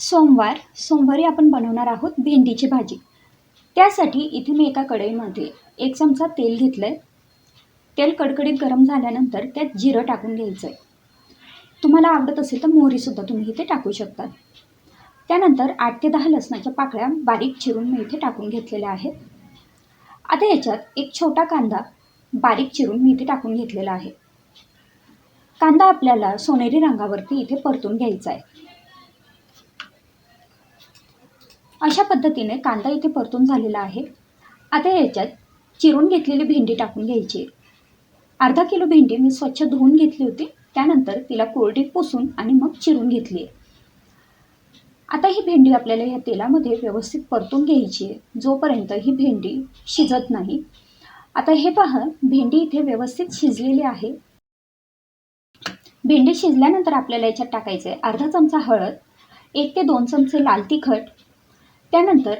सोमवार सोमवारी आपण बनवणार आहोत भेंडीची भाजी. त्यासाठी इथे मी एका कढईमध्ये एक चमचा तेल घेतलं आहे तेल कडकडीत गरम झाल्यानंतर त्यात जिरं टाकून घ्यायचं आहे तुम्हाला आवडत असेल तर मोहरीसुद्धा तुम्ही इथे टाकू शकता. त्यानंतर आठ ते दहा लसणाच्या पाकळ्या बारीक चिरून मी इथे टाकून घेतलेल्या आहेत. आता याच्यात एक छोटा कांदा बारीक चिरून मी इथे टाकून घेतलेला आहे. कांदा आपल्याला सोनेरी रंगावरती इथे परतून घ्यायचा आहे अशा पद्धतीने कांदा इथे परतून झालेला आहे. आता याच्यात चिरून घेतलेली भेंडी टाकून घ्यायची अर्धा किलो भेंडी मी स्वच्छ धुवून घेतली होती. त्यानंतर तिला कोरडी पुसून आणि मग चिरून घेतली आहे. आता ही भेंडी आपल्याला या तेलामध्ये व्यवस्थित परतून घ्यायची आहे. जोपर्यंत ही भेंडी शिजत नाही. आता हे पहा भेंडी इथे व्यवस्थित शिजलेली आहे. भेंडी शिजल्यानंतर आपल्याला याच्यात टाकायचं आहे अर्धा चमचा हळद एक ते दोन चमचे लाल तिखट त्यानंतर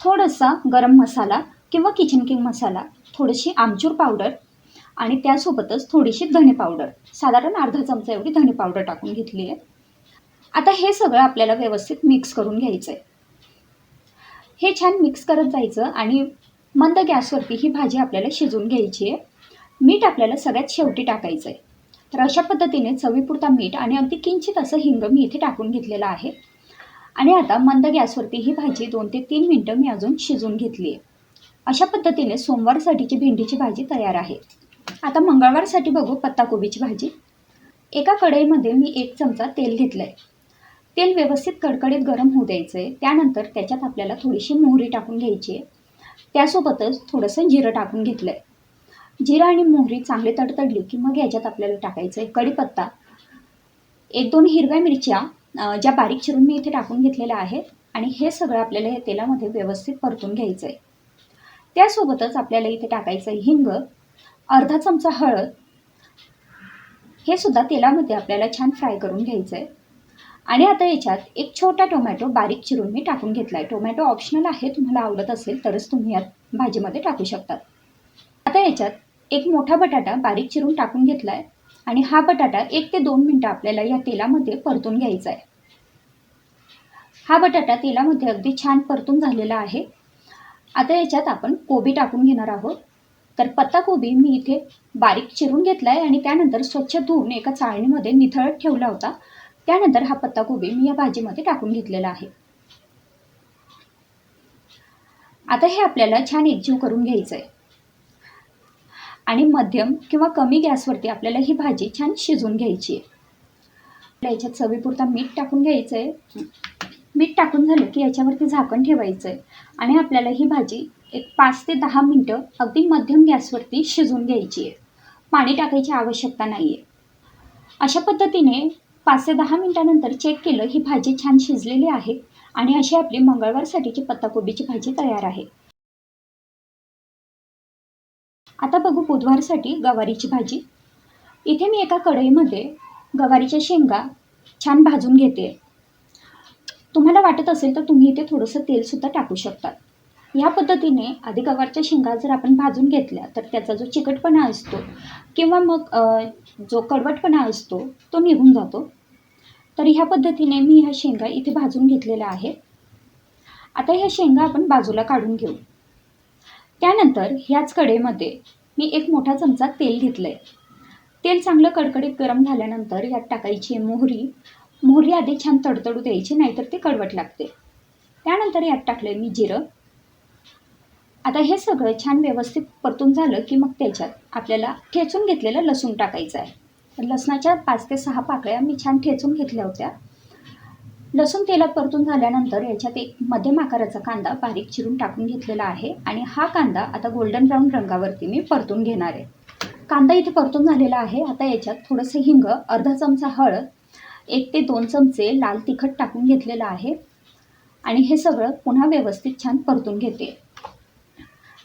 थोडासा गरम मसाला किंवा किचन किंग मसाला थोडीशी आमचूर पावडर आणि त्यासोबतच थोडीशी धणे पावडर साधारण अर्धा चमचा एवढी धणे पावडर टाकून घेतली आहे. आता हे सगळं आपल्याला व्यवस्थित मिक्स करून घ्यायचं आहे हे छान मिक्स करत जायचं आणि मंद गॅसवरती ही भाजी आपल्याला शिजवून घ्यायची आहे. मीठ आपल्याला सगळ्यात शेवटी टाकायचं आहे तर अशा पद्धतीने चवीपुरता मीठ आणि अगदी किंचित असं हिंग मी इथे टाकून घेतलेलं आहे. आणि आता मंद गॅसवरती ही भाजी दोन ते तीन मिनटं मी अजून शिजवून घेतली आहे अशा पद्धतीने सोमवारसाठीची भेंडीची भाजी तयार आहे. आता मंगळवारसाठी बघू पत्ताकोबीची भाजी. एका कढईमध्ये मी एक चमचा तेल घेतलं आहे तेल व्यवस्थित कडकडीत गरम होऊ द्यायचं आहे त्यानंतर त्याच्यात आपल्याला थोडीशी मोहरी टाकून घ्यायची आहे. त्यासोबतच थोडंसं जिरं टाकून घेतलं आहे जिरं आणि मोहरी चांगली तडतडली की मग याच्यात आपल्याला टाकायचं आहे कढीपत्ता. एक दोन हिरव्या मिरच्या ज्या बारीक चिरून मी इथे टाकून घेतलेल्या आहेत आणि हे सगळं आपल्याला या तेलामध्ये व्यवस्थित परतून घ्यायचं आहे त्यासोबतच आपल्याला इथे टाकायचं आहे हिंग अर्धा चमचा हळद. हे सुद्धा तेलामध्ये आपल्याला छान फ्राय करून घ्यायचं आहे आणि आता याच्यात एक छोटा टोमॅटो बारीक चिरून मी टाकून घेतला आहे टोमॅटो ऑप्शनल आहे तुम्हाला आवडत असेल तरच तुम्ही यात भाजीमध्ये टाकू शकतात आता याच्यात एक मोठा बटाटा बारीक चिरून टाकून घेतला आहे आणि हा बटाटा एक ते दोन मिनटं आपल्याला या तेलामध्ये परतून घ्यायचा आहे. हा बटाटा तेलामध्ये अगदी छान परतून झालेला आहे. आता याच्यात आपण कोबी टाकून घेणार आहोत. तर पत्ताकोबी मी इथे बारीक चिरून घेतला आहे आणि त्यानंतर स्वच्छ धुवून एका चाळणीमध्ये निथळत ठेवला होता. त्यानंतर हा पत्ताकोबी मी या भाजीमध्ये टाकून घेतलेला आहे. आता हे आपल्याला छान एकजीव करून घ्यायचं आहे आणि मध्यम किंवा कमी गॅसवरती आपल्याला ही भाजी छान शिजून घ्यायची आहे. आपल्या याच्यात चवीपुरता मीठ टाकून घ्यायचं आहे मीठ टाकून झालं की याच्यावरती झाकण ठेवायचं आहे आणि आपल्याला ही भाजी एक पाच ते दहा मिनटं अगदी मध्यम गॅसवरती शिजवून घ्यायची आहे. पाणी टाकायची आवश्यकता नाही आहे अशा पद्धतीने पाच ते दहा मिनटानंतर चेक केलं ही भाजी छान शिजलेली आहे आणि अशी आपली मंगळवारसाठीची पत्ताकोबीची भाजी तयार आहे. आता बघू बुधवारसाठी गवारीची भाजी. इथे मी एका कढईमध्ये गवारीच्या शेंगा छान भाजून घेते. तुम्हाला वाटत असेल तर तुम्ही इथे थोडंसं तेलसुद्धा टाकू शकता. ह्या पद्धतीने आधी गवारच्या शेंगा जर आपण भाजून घेतल्या तर त्याचा जो चिकटपणा असतो किंवा मग जो कडवटपणा असतो तो निघून जातो. तर ह्या पद्धतीने मी ह्या शेंगा इथे भाजून घेतलेल्या आहेत. आता ह्या शेंगा आपण बाजूला काढून घेऊ. त्यानंतर ह्याच कढईमध्ये मी एक मोठा चमचा तेल घेतलं आहे तेल चांगलं कडकडीत गरम झाल्यानंतर यात टाकायची आहे मोहरी. मोहरी आधी छान तडतडू द्यायची नाहीतर ते कडवट लागते. त्यानंतर यात टाकलं आहे मी जिरं. आता हे सगळं छान व्यवस्थित परतून झालं की मग त्याच्यात आपल्याला ठेचून घेतलेलं लसूण टाकायचं आहे. लसणाच्या पाच ते सहा पाकळ्या मी छान ठेचून घेतल्या होत्या. लसूण तेलात परतून झाल्यानंतर याच्यात एक मध्यम आकाराचा कांदा बारीक चिरून टाकून घेतलेला आहे आणि हा कांदा आता गोल्डन ब्राऊन रंगावरती मी परतून घेणार आहे. कांदा इथे परतून झालेला आहे. आता याच्यात थोडंसं हिंग अर्धा चमचा हळद एक ते दोन चमचे लाल तिखट टाकून घेतलेलं आहे. आणि हे सगळं पुन्हा व्यवस्थित छान परतून घेते.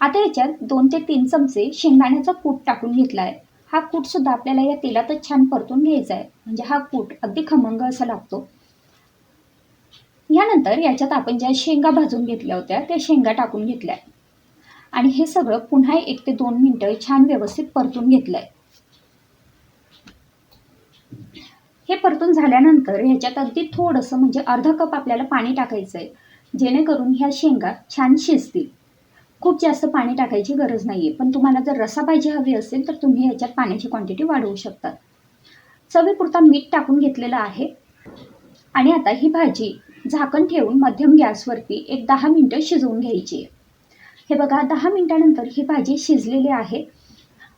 आता याच्यात दोन ते तीन चमचे शेंगदाण्याचा कूट टाकून घेतला आहे हा कूटसुद्धा आपल्याला या तेलातच छान परतून घ्यायचा आहे. म्हणजे हा कूट अगदी खमंग असा लागतो. यानंतर याच्यात आपण ज्या शेंगा भाजून घेतल्या होत्या त्या शेंगा टाकून घेतल्या. आणि हे सगळं पुन्हा एक ते दोन मिनटं छान व्यवस्थित परतून घेतलं आहे हे परतून झाल्यानंतर ह्याच्यात अगदी थोडंसं म्हणजे अर्धा कप आपल्याला पाणी टाकायचं आहे जेणेकरून ह्या शेंगा छान शिजतील. खूप जास्त पाणी टाकायची गरज नाही आहे पण तुम्हाला जर रसा पाहिजे हवी असेल तर तुम्ही ह्याच्यात पाण्याची क्वांटिटी वाढवू शकता. चवीपुरता मीठ टाकून घेतलेलं आहे. आणि आता ही भाजी झाकण ठेवून मध्यम गॅसवरती एक दहा मिनटं शिजवून घ्यायची. हे बघा दहा मिनटानंतर ही भाजी शिजलेली आहे.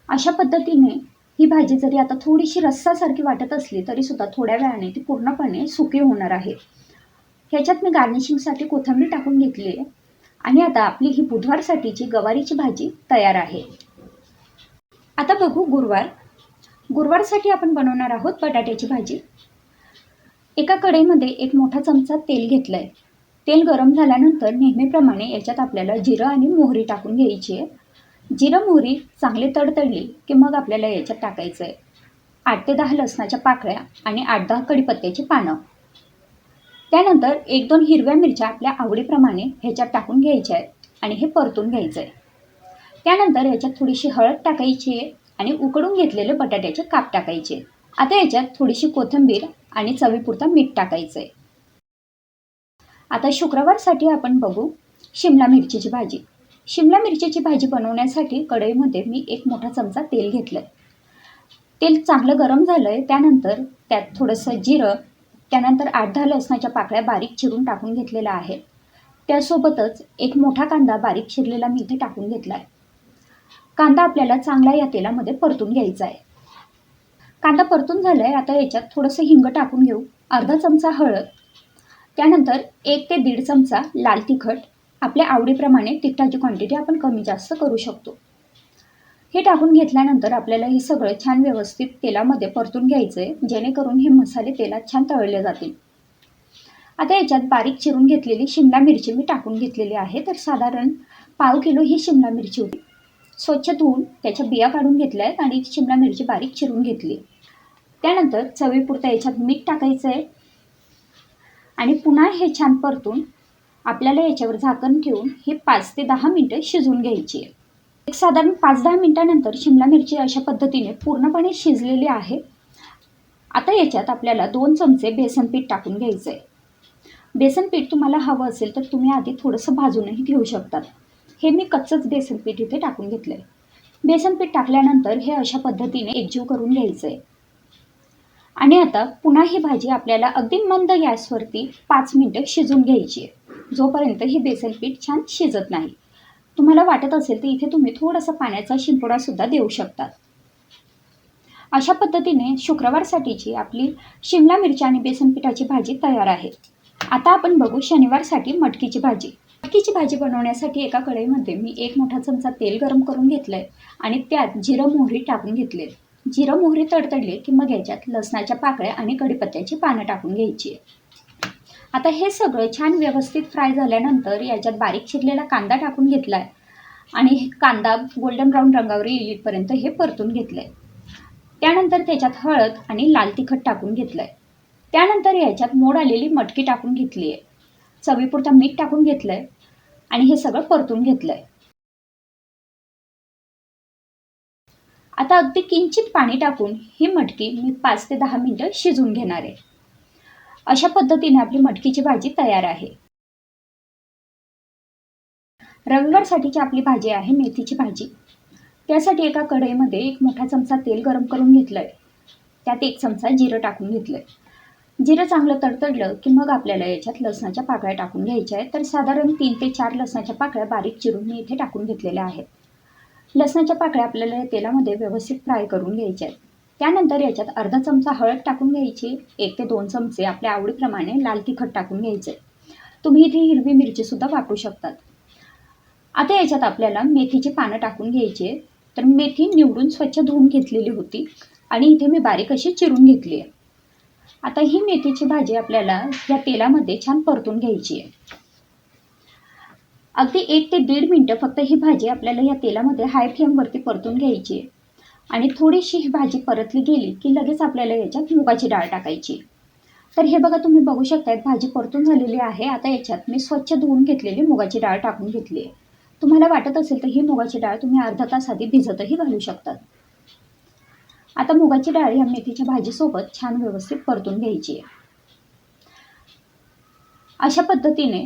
अशा पद्धतीने ही भाजी जरी आता थोडीशी रस्सासारखी वाटत असली तरी सुद्धा थोड्या वेळाने ती पूर्णपणे सुकी होणार आहे. ह्याच्यात मी गार्निशिंगसाठी कोथिंबीर टाकून घेतली आहे आणि आता आपली ही बुधवारसाठीची गवारीची भाजी तयार आहे. आता बघू गुरुवार. गुरुवारसाठी आपण बनवणार आहोत बटाट्याची भाजी. एका कढईमध्ये एक मोठा चमचा तेल घेतलं आहे तेल गरम झाल्यानंतर नेहमीप्रमाणे याच्यात आपल्याला जिरं आणि मोहरी टाकून घ्यायची आहे. जिरं मोहरी चांगली तडतडली की मग आपल्याला याच्यात टाकायचं आहे आठ ते दहा लसणाच्या पाकळ्या आणि आठ दहा कडीपत्त्याची पानं. त्यानंतर एक दोन हिरव्या मिरच्या आपल्या आवडीप्रमाणे ह्याच्यात टाकून घ्यायच्या आहेत आणि हे परतून घ्यायचं आहे त्यानंतर ह्याच्यात थोडीशी हळद टाकायची आहे आणि उकडून घेतलेले बटाट्याचे काप टाकायचे आता याच्यात थोडीशी कोथिंबीर आणि चवीपुरता मीठ टाकायचं आहे आता शुक्रवारसाठी आपण बघू शिमला मिरचीची भाजी. शिमला मिरचीची भाजी बनवण्यासाठी कढईमध्ये मी एक मोठा चमचा तेल घेतलं आहे तेल चांगलं गरम झालं आहे त्यानंतर त्यात थोडंसं जिरं त्यानंतर आठ दहा लसणाच्या पाकळ्या बारीक चिरून टाकून घेतलेल्या आहेत त्यासोबतच एक मोठा कांदा बारीक चिरलेला मी इथे टाकून घेतला आहे कांदा आपल्याला चांगला या तेलामध्ये परतून घ्यायचा आहे कांदा परतून झाला आहे आता याच्यात थोडंसं हिंग टाकून घेऊ. अर्धा चमचा हळद. त्यानंतर एक ते दीड चमचा लाल तिखट. आपल्या आवडीप्रमाणे तिखटाची क्वांटिटी आपण कमी जास्त करू शकतो. हे टाकून घेतल्यानंतर आपल्याला हे सगळं छान व्यवस्थित तेलामध्ये परतून घ्यायचं आहे जेणेकरून हे मसाले तेलात छान तळले जातील. आता याच्यात बारीक चिरून घेतलेली शिमला मिरची मी टाकून घेतलेली आहे तर साधारण पाव किलो ही शिमला मिरची होती. स्वच्छ धुवून त्याच्या बिया काढून घेतल्या आहेत आणि शिमला मिरची बारीक चिरून घेतली. त्यानंतर चवीपुरतं याच्यात मीठ टाकायचं आहे आणि पुन्हा हे छान परतून आपल्याला याच्यावर झाकण ठेवून हे पाच ते दहा मिनटं शिजवून घ्यायची आहे. एक साधारण पाच दहा मिनटानंतर शिमला मिरची अशा पद्धतीने पूर्णपणे शिजलेली आहे. आता याच्यात आपल्याला दोन चमचे बेसन पीठ टाकून घ्यायचं आहे बेसन पीठ तुम्हाला हवं असेल तर तुम्ही आधी थोडंसं भाजूनही घेऊ शकतात हे मी कच्चंच बेसन पीठ इथे टाकून घेतलं आहे बेसन पीठ टाकल्यानंतर हे अशा पद्धतीने एकजीव करून घ्यायचं आहे आणि आता पुन्हा ही भाजी आपल्याला अगदी मंद गॅसवरती पाच मिनटं शिजून घ्यायची आहे. जोपर्यंत ही बेसन पीठ छान शिजत नाही. तुम्हाला वाटत असेल तर इथे तुम्ही थोडासा पाण्याचा शिंपडासुद्धा देऊ शकता. अशा पद्धतीने शुक्रवारसाठीची आपली शिमला मिरची आणि बेसन पिठाची भाजी तयार आहे. आता आपण बघू शनिवारसाठी मटकीची भाजी. मटकीची भाजी बनवण्यासाठी एका कढईमध्ये मी एक मोठा चमचा तेल गरम करून घेतलं आहे आणि त्यात जिरं मोहरी टाकून घेतले जिरं मोहरी तडतडले की मग याच्यात लसणाच्या पाकळ्या आणि कढीपत्त्याची पानं टाकून घ्यायची. आहे आता हे सगळं छान व्यवस्थित फ्राय झाल्यानंतर याच्यात बारीक चिरलेला कांदा टाकून घेतला आहे आणि कांदा गोल्डन ब्राऊन रंगावर येईपर्यंत हे परतून घेतलं आहे त्यानंतर त्याच्यात हळद आणि लाल तिखट टाकून घेतलं आहे त्यानंतर याच्यात मोड आलेली मटकी टाकून घेतली आहे चवीपुरता मीठ टाकून घेतलं आहे आणि हे सगळं परतून घेतलं आहे आता अगदी किंचित पाणी टाकून ही मटकी मी पाच ते दहा मिनटं शिजून घेणार आहे. अशा पद्धतीने आपली मटकीची भाजी तयार आहे. रविवारसाठीची आपली भाजी आहे मेथीची भाजी. त्यासाठी एका कढईमध्ये एक मोठा चमचा तेल गरम करून घेतलं आहे त्यात एक चमचा जिरं टाकून घेतलं आहे जिरं चांगलं तडतडलं की मग आपल्याला याच्यात लसणाच्या पाकळ्या टाकून घ्यायच्या आहेत. तर साधारण तीन ते चार लसणाच्या पाकळ्या बारीक चिरून मी इथे टाकून घेतलेल्या आहेत. लसणाच्या पाकळ्या आपल्याला या तेलामध्ये व्यवस्थित फ्राय करून घ्यायच्या आहेत. त्यानंतर याच्यात अर्धा चमचा हळद टाकून घ्यायची एक ते दोन चमचे आपल्या आवडीप्रमाणे लाल तिखट टाकून घ्यायचे. तुम्ही इथे हिरवी मिरचीसुद्धा वापरू शकतात. आता याच्यात आपल्याला मेथीची पानं टाकून घ्यायची. तर मेथी निवडून स्वच्छ धुवून घेतलेली होती आणि इथे मी बारीक अशी चिरून घेतली आहे. आता ही मेथीची भाजी आपल्याला या तेलामध्ये छान परतून घ्यायची आहे. अगदी एक ते दीड मिनटं फक्त ही भाजी आपल्याला या तेलामध्ये हाय फ्लेमवरती परतून घ्यायची आहे. आणि थोडीशी ही भाजी परतली गेली की लगेच आपल्याला याच्यात मुगाची डाळ टाकायची तर हे बघा तुम्ही बघू शकतायत भाजी परतून झालेली आहे. आता याच्यात मी स्वच्छ धुवून घेतलेली मुगाची डाळ टाकून घेतली आहे. तुम्हाला वाटत असेल तर ही मुगाची डाळ तुम्ही अर्धा तास आधी भिजतही घालू शकतात. आता मुगाची डाळ या मेथीच्या भाजीसोबत छान व्यवस्थित परतून घ्यायची आहे. अशा पद्धतीने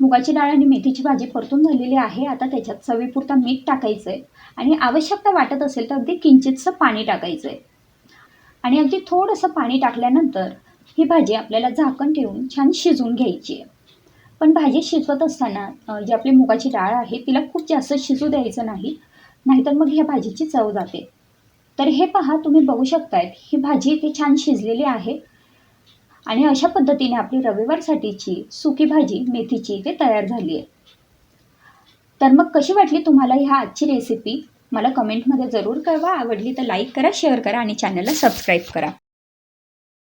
मुगाची डाळ आणि मेथीची भाजी परतून झालेली आहे. आता त्याच्यात चवीपुरता मीठ टाकायचं आहे आणि आवश्यकता वाटत असेल तर अगदी किंचितसं पाणी टाकायचं आहे आणि अगदी थोडंसं पाणी टाकल्यानंतर ही भाजी आपल्याला झाकण ठेवून छान शिजवून घ्यायची आहे. पण भाजी शिजवत असताना जी आपली मुगाची डाळ आहे तिला खूप जास्त शिजू द्यायचं नाही. नाहीतर मग ह्या भाजीची चव जाते. तर हे पहा तुम्ही बघू शकतायत ही भाजी इथे छान शिजलेली आहे. आणि अशा पद्धतीने आपली रविवारसाठीची सुकी भाजी मेथीची इथे तयार झाली आहे. तर मग कशी वाटली तुम्हाला ह्या आजची रेसिपी मला कमेंटमध्ये जरूर कळवा. आवडली तर लाईक करा शेअर करा आणि चॅनलला सबस्क्राईब करा.